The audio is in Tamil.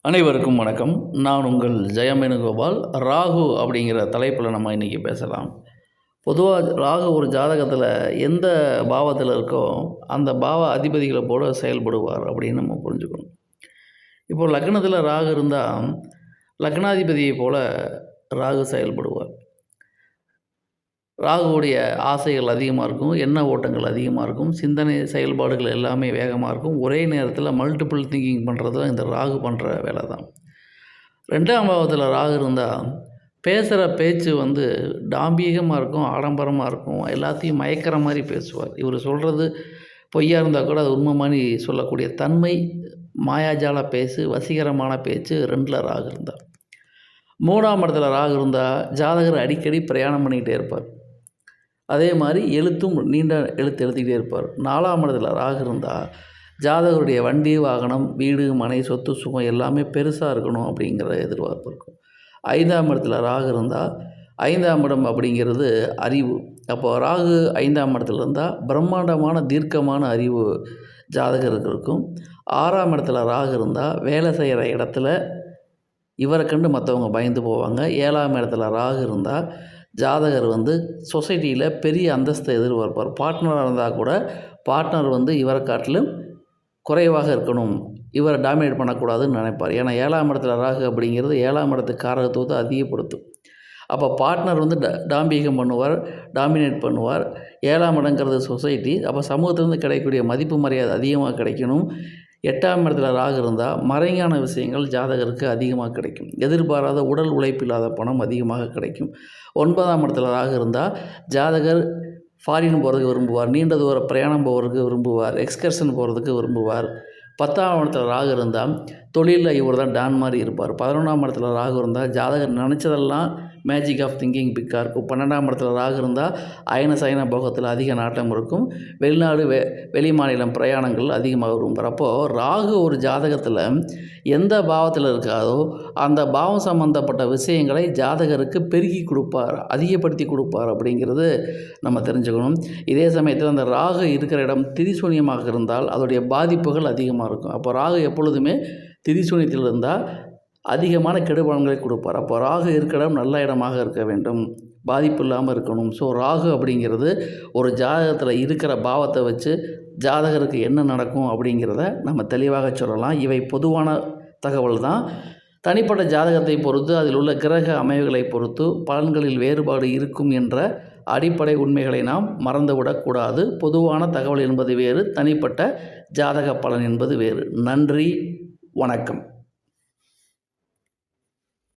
அனைவருக்கும் வணக்கம். நான் உங்கள் ஜெயமேனுகோபால். ராகு அப்படிங்கிற தலைப்பில் நம்ம இன்றைக்கி பேசலாம். பொதுவாக ராகு ஒரு ஜாதகத்தில் எந்த பாவத்தில் இருக்கோ அந்த பாவ அதிபதிகளை போல செயல்படுவார் அப்படின்னு நம்ம புரிஞ்சுக்கணும். இப்போ லக்னத்தில் ராகு இருந்தால் லக்னாதிபதியை போல ராகு செயல்படுவார். ராகுவுடைய ஆசைகள் அதிகமாக இருக்கும் எண்ண ஓட்டங்கள் அதிகமாக இருக்கும் சிந்தனை செயல்பாடுகள் எல்லாமே வேகமாக இருக்கும். ஒரே நேரத்தில் மல்டிபிள் திங்கிங் பண்ணுறது தான் இந்த ராகு பண்ணுற வேலை தான் ரெண்டாம் பாவத்தில் ராகு இருந்தால் பேசுகிற பேச்சு வந்து டாம்பீகமாக இருக்கும் ஆடம்பரமாக இருக்கும். எல்லாத்தையும் மயக்கிற மாதிரி பேசுவார். இவர் சொல்கிறது பொய்யாக இருந்தால் கூட அது உண்மை மாதிரி சொல்லக்கூடிய தன்மை மாயாஜால பேச்சு வசீகரமான பேச்சு ரெண்டில் ராகு இருந்தார் மூணாம் இடத்துல ராகு இருந்தால் ஜாதகர் அடிக்கடி பிரயாணம் பண்ணிக்கிட்டே இருப்பார். அதே மாதிரி எழுத்தும் நீண்ட எழுத்து எழுத்திக்கிட்டே இருப்பார். நாலாம் இடத்துல ராகு இருந்தால் ஜாதகருடைய வண்டி வாகனம் வீடு மனை சொத்து சுகம் எல்லாமே பெருசாக இருக்கணும் அப்படிங்கிற எதிர்பார்ப்பு இருக்கும். ஐந்தாம் இடத்துல ராகு இருந்தால் ஐந்தாம் இடம் அப்படிங்கிறது அறிவு. அப்போ ராகு ஐந்தாம் இடத்துல இருந்தால் பிரம்மாண்டமான தீர்க்கமான அறிவு ஜாதகருக்கு இருக்கும். ஆறாம் இடத்துல ராகு இருந்தால் வேலை செய்கிற இடத்துல இவரை கண்டு மற்றவங்க பயந்து போவாங்க. ஏழாம் இடத்துல ராகு இருந்தால் ஜாதகர் வந்து சொசைட்டியில் பெரிய அந்தஸ்தை எதிர்பார்ப்பார். பார்ட்னராக இருந்தால் கூட பார்ட்னர் வந்து இவரை காட்டிலும் குறைவாக இருக்கணும். இவரை டாமினேட் பண்ணக்கூடாதுன்னு நினைப்பார். ஏன்னா ஏழாம் இடத்துல ராகு அப்படிங்கிறது ஏழாம் இடத்து காரகத்துவத்தை அதிகப்படுத்தும். அப்போ பார்ட்னர் வந்து டா டாம்பீகம் பண்ணுவார் டாமினேட் பண்ணுவார். ஏழாம் இடங்கிறது சொசைட்டி. அப்போ சமூகத்திலேருந்து கிடைக்கக்கூடிய மதிப்பு மரியாதை அதிகமாக கிடைக்கணும். எட்டாம் இடத்துல ராகு இருந்தால் மறைஞான விஷயங்கள் ஜாதகருக்கு அதிகமாக கிடைக்கும். எதிர்பாராத உடல் உழைப்பில்லாத பணம் அதிகமாக கிடைக்கும். ஒன்பதாம் இடத்துல ராகு இருந்தால் ஜாதகர் ஃபாரின் போகிறதுக்கு விரும்புவார். நீண்ட தூர பிரயாணம் போகிறதுக்கு விரும்புவார். எக்ஸ்கர்ஷன் போகிறதுக்கு விரும்புவார். பத்தாம் இடத்துல ராகு இருந்தால் தொழிலில் இவர் தான் டான் மாதிரி இருப்பார். பதினொன்றாம் இடத்துல ராகு இருந்தால் ஜாதகர் நினச்சதெல்லாம் மேஜிக் ஆஃப் திங்கிங் பிக்காக இருக்கும் பன்னெண்டாம் இடத்துல ராகு இருந்தால் அயன சயன போகத்தில் அதிக நாட்டம் இருக்கும். வெளிநாடு வெ வெளி மாநிலம் பிரயாணங்கள் அதிகமாக இருக்கும் அப்போது ராகு ஒரு ஜாதகத்தில் எந்த பாவத்தில் இருக்காதோ அந்த பாவம் சம்பந்தப்பட்ட விஷயங்களை ஜாதகருக்கு பெருகி கொடுப்பார் அதிகப்படுத்தி கொடுப்பார் அப்படிங்கிறது நம்ம தெரிஞ்சுக்கணும். இதே சமயத்தில் அந்த ராகு இருக்கிற இடம் திரிசூன்யமாக இருந்தால் அதோடைய பாதிப்புகள் அதிகமாக இருக்கும். அப்போ ராகு எப்பொழுதுமே திரிசூன்யத்தில் இருந்தால் அதிகமான கெடுபலன்களை கொடுப்பார். அப்போ ராகு இருக்கிற இடம் நல்ல இடமாக இருக்க வேண்டும். பாதிப்பு இல்லாமல் இருக்கணும். ஸோ ராகு அப்படிங்கிறது ஒரு ஜாதகத்தில் இருக்கிற பாவத்தை வச்சு ஜாதகருக்கு என்ன நடக்கும் அப்படிங்கிறத நம்ம தெளிவாக சொல்லலாம். இவை பொதுவான தகவல் தான். தனிப்பட்ட ஜாதகத்தை பொறுத்து அதில் உள்ள கிரக அமைவுகளை பொறுத்து பலன்களில் வேறுபாடு இருக்கும் என்ற அடிப்படை உண்மைகளை நாம் மறந்துவிடக்கூடாது பொதுவான தகவல் என்பது வேறு தனிப்பட்ட ஜாதக பலன் என்பது வேறு. நன்றி வணக்கம்.